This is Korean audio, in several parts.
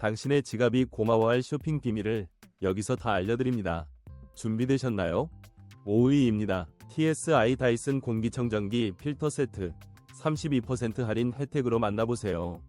당신의 지갑이 고마워할 쇼핑 비밀을 여기서 다 알려드립니다. 준비되셨나요? 5위입니다. TSI 다이슨 공기청정기 필터 세트 32% 할인 혜택으로 만나보세요.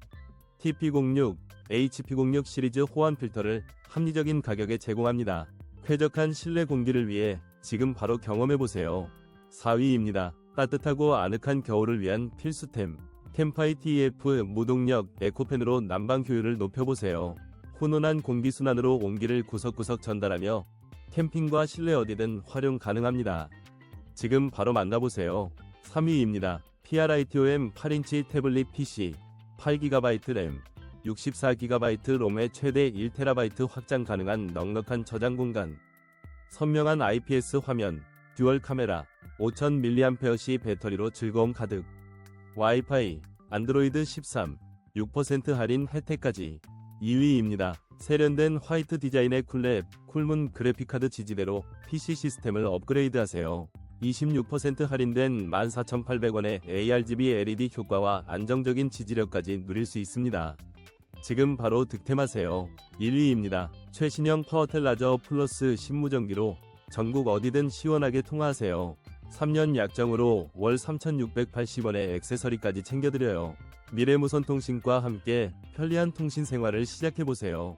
TP06, HP06 시리즈 호환 필터를 합리적인 가격에 제공합니다. 쾌적한 실내 공기를 위해 지금 바로 경험해보세요. 4위입니다. 따뜻하고 아늑한 겨울을 위한 필수템. 캠파이 TF 무동력 에코펜으로 난방 효율을 높여보세요. 훈훈한 공기순환으로 온기를 구석구석 전달하며 캠핑과 실내 어디든 활용 가능합니다. 지금 바로 만나보세요. 3위입니다. PRITOM 8인치 태블릿 PC 8GB 램 64GB 롬의 최대 1TB 확장 가능한 넉넉한 저장 공간 선명한 IPS 화면 듀얼 카메라 5000mAh 배터리로 즐거움 가득 와이파이 안드로이드 13 6% 할인 혜택까지 2위입니다. 세련된 화이트 디자인의 쿨랩 쿨문 그래픽카드 지지대로 PC 시스템을 업그레이드하세요. 26% 할인된 14,800원의 ARGB LED 효과와 안정적인 지지력까지 누릴 수 있습니다. 지금 바로 득템하세요. 1위입니다. 최신형 파워텔 라저 플러스 신무전기로 전국 어디든 시원하게 통화하세요. 3년 약정으로 월 3,680원의 액세서리까지 챙겨드려요. 미래무선 통신과 함께 편리한 통신 생활을 시작해보세요.